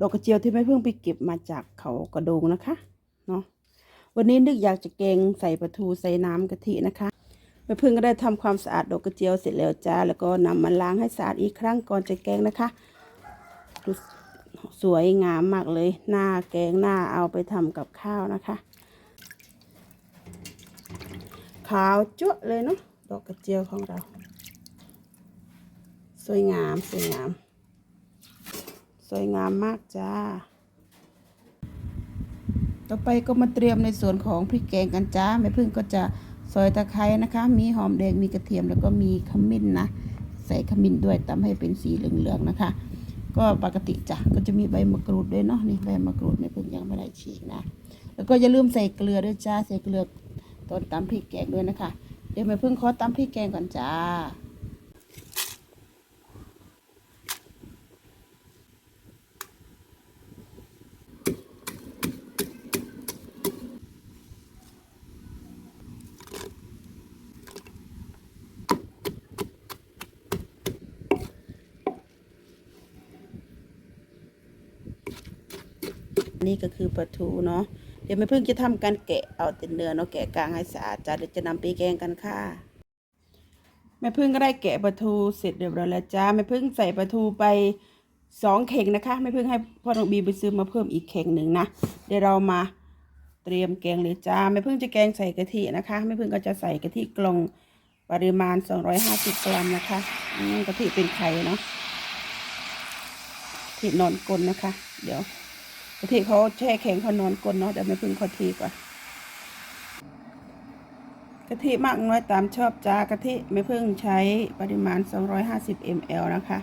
ดอกกระเจียวที่แม่เพิ่งไปเก็บมาจากเขากระโดงนะคะเนาะวันนี้นึกอยากจะแกงใส่ปลาทูใส่น้ำกะทินะคะแม่เพิ่งก็ได้ทำความสะอาดดอกกระเจียวเสร็จแล้วจ้าแล้วก็นำมาล้างให้สะอาดอีกครั้งก่อนจะแกงนะคะดูสวยงามมากเลย หน้าแกงหน้าเอาไปทำกับข้าวนะคะ ขาวจั๊วะเลยเนาะดอกกระเจียวของเรา สวยงามสวยงาม สวยงามมากจ้า ต่อไปก็มาเตรียมในส่วนของพริกแกงกันจ้าแม่พึ่งก็จะซอยตะไคร้นะคะ มีหอมแดงมีกระเทียมแล้วก็มีขมิ้นนะใส่ขมิ้นด้วยตำให้เป็นสีเหลืองๆนะคะ ก็ปกติจ้ะก็จะมีใบมะกรูดด้วยเนาะนี่ใบมะกรูดแม่พึ่งยังไม่ได้ฉีกนะ แล้วก็อย่าลืมใส่เกลือด้วยจ้าใส่เกลือตอนตำพริกแกงด้วยนะคะ เดี๋ยวแม่พึ่งขอตำพริกแกงก่อนจ้า นี่ก็คือปลาทูเนาะเดี๋ยวแม่พึ่งจะทำการแกะเอาแต่เนื้อเนาะแกะกลางให้สะอาดจ้าเดี๋ยวจะนำไปแกงกันค่ะแม่พึ่งก็ได้แกะปลาทูเสร็จเรียบร้อยแล้วจ้าแม่พึ่งใส่ปลาทูไปสองเข่งนะคะแม่พึ่งให้พ่อน้องบีไปซื้อมาเพิ่มอีกเข่งหนึ่งนะเดี๋ยวเรามาเตรียมแกงเลยจ้าแม่พึ่งจะแกงใส่กะทินะคะแม่พึ่งก็จะใส่กะทิกล่องปริมาณ 250 กรัมนะคะกะทิเป็นไข่เนาะกะทินอนกลนนะคะ เดี๋ยว กะทิเขาแช่แข็งเขานอนกลนเนาะเดี๋ยวไม่พึ่งขาทีก่อนกะทิมากน้อยตามชอบจ้ากะทิไม่พึ่งใช้ปริมาณ 250 ml นะคะ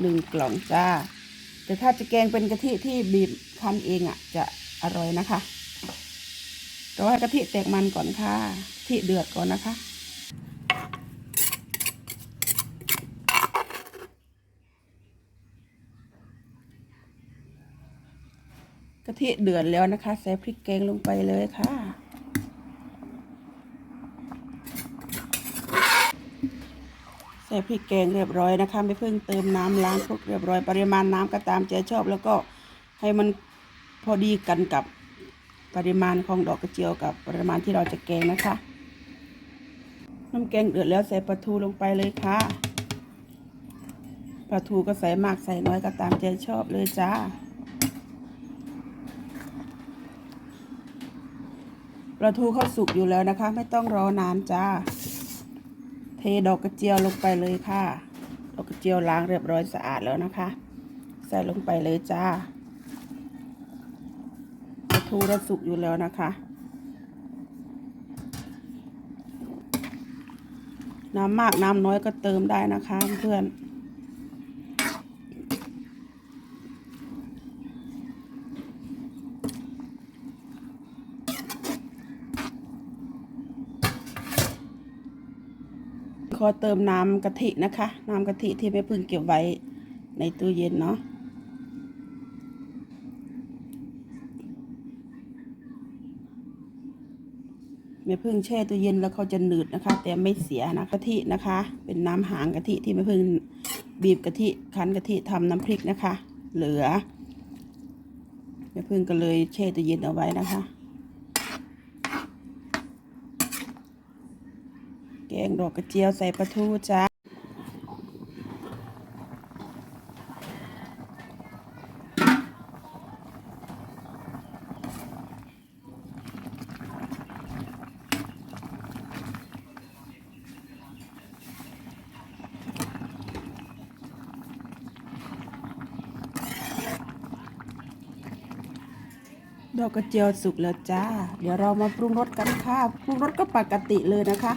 หนึ่งกล่องจ้า แต่ถ้าจะแกงเป็นกะทิที่บีบคั้นเองอะ่ะ จะอร่อยนะคะแต่ว่ากะทิแตกมันก่อนค่ะกะทิเดือดก่อนนะคะะทิเดือดแล้วนะคะ ใส่พริกแกงลงไปเลยค่ะ ใส่พริกแกงเรียบร้อยนะคะ ไม่เพิ่งเติมน้ำล้างครกเรียบร้อย ปริมาณน้ำก็ตามใจชอบ แล้วก็ให้มันพอดีกันกับปริมาณของดอกกระเจียวกับปริมาณที่เราจะแกงนะคะ น้ำแกงเดือดแล้วใส่ปลาทูลงไปเลยค่ะปลาทูก็ใส่มากใส่น้อยก็ตามใจชอบเลยจ้า ปลาทูเขาสุกอยู่แล้วนะคะ ไม่ต้องรอนานจ้า เทดอกกระเจียวลงไปเลยค่ะ ดอกกระเจียวล้างเรียบร้อยสะอาดแล้วนะคะ ใส่ลงไปเลยจ้าปลาทูเราสุกอยู่แล้วนะคะ น้ำมากน้ำน้อยก็เติมได้นะคะเพื่อน ขอเติมน้ำกะทินะคะ น้ำกะทิที่แม่พึ่งเก็บไว้ในตู้เย็นเนาะแม่พึ่งแช่ตู้เย็นแล้วเขาจะหนืดนะคะ แต่ไม่เสียนะกะทินะคะ เป็นน้ำหางกะทิที่แม่พึ่งบีบกะทิคั้นกะทิทำน้ำพริกนะคะ เหลือแม่พึ่งก็เลยแช่ตู้เย็นเอาไว้นะคะ แก งดอกกระเจียวใส่ปลาทูจ้าดอกกระเจียวสุกแล้วจ้า เดี๋ยวเรามาปรุงรสกันค่ะ ปรุงรสก็ปกติเลยนะคะ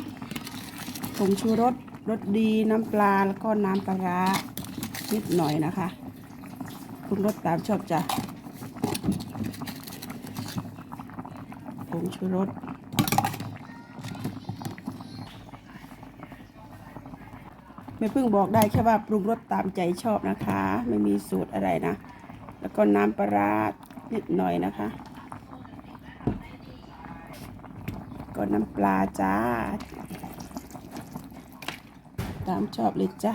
ผงชูรสรสดีน้ำปลาแล้วก็น้ำปลาร้านิดหน่อยนะคะปรุงรสตามชอบจ้ะผงชูรสไม่เพิ่งบอกได้แค่ว่าปรุงรสตามใจชอบนะคะ ไม่มีสูตรอะไรนะ แล้วก็น้ำปลาร้านิดหน่อยนะคะ ก็น้ำปลาจ้า ตามชอบเลยจ้ะ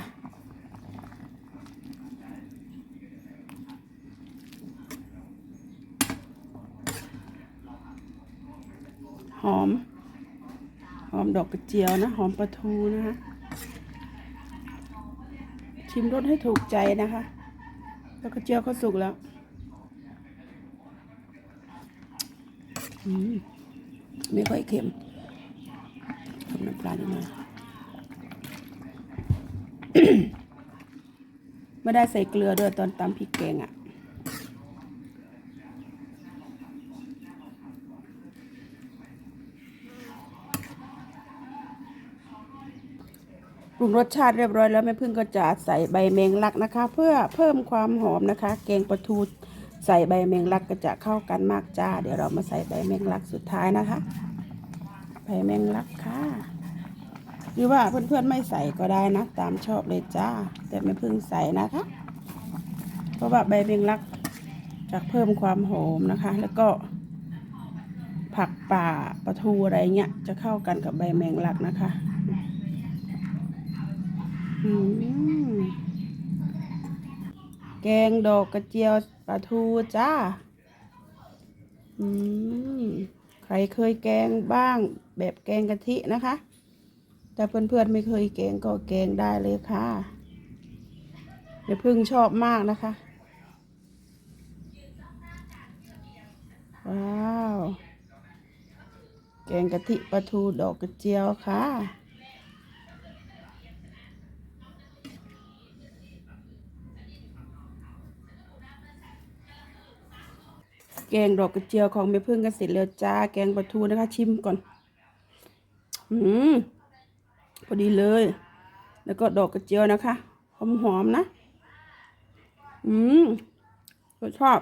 หอม หอมดอกกระเจียวนะ หอมปลาทูนะคะ ชิมรสให้ถูกใจนะคะดอกกระเจียวเขาสุกแล้วไม่ค่อยเค็มทำน้ำปลาดีหน่อย ไม่ได้ใส่เกลือด้วยตอนตำพริกแกงอะ่ะ ปรุงรสชาติเรียบร้อยแล้วแม่พึ่งก็จะใส่ใบแมงลักนะคะ เพื่อเพิ่มความหอมนะคะ แกงปลาทูใส่ใบแมงลักก็จะเข้ากันมากจ้า เดี๋ยวเรามาใส่ใบแมงลักสุดท้ายนะคะ ใบแมงลักค่ะ หรือว่าเพื่อนๆไม่ใส่ก็ได้นะ ตามชอบเลยจ้า แต่แม่พึ่งใส่นะคะ เพราะว่าใบแมงลักจะเพิ่มความหอมนะคะ แล้วก็ผักป่าปลาทูอะไรเงี้ยจะเข้ากันกับใบแมงลักนะคะอืมแกงดอกกระเจียวปลาทูจ้าอืมใครเคยแกงบ้างแบบแกงกะทินะคะ แต่เพื่อนๆไม่เคยแกงก็แกงได้เลยค่ะเดี๋ยวพึ่งชอบมากนะคะ ว้าว แกงกะทิปลาทูดอกกระเจียวค่ะแกงดอกกระเจียวของแม่พึ่งกันเสร็จแล้วจ้า แกงปลาทูนะคะ ชิมก่อน อืม พอดีเลย แล้วก็ดอกกระเจียวนะคะ หอมหอมๆนะ อืมรสชอบ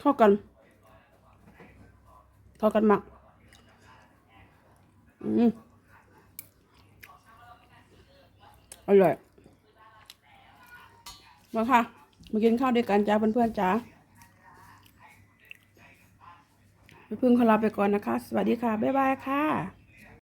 เข้ากัน เข้ากันมาก อืม อร่อย มาค่ะ มากินข้าวด้วยกันจ้าเพื่อนๆจ้าไปพึ่งขอลาไปก่อนนะคะ สวัสดีค่ะ บ๊ายบายค่ะ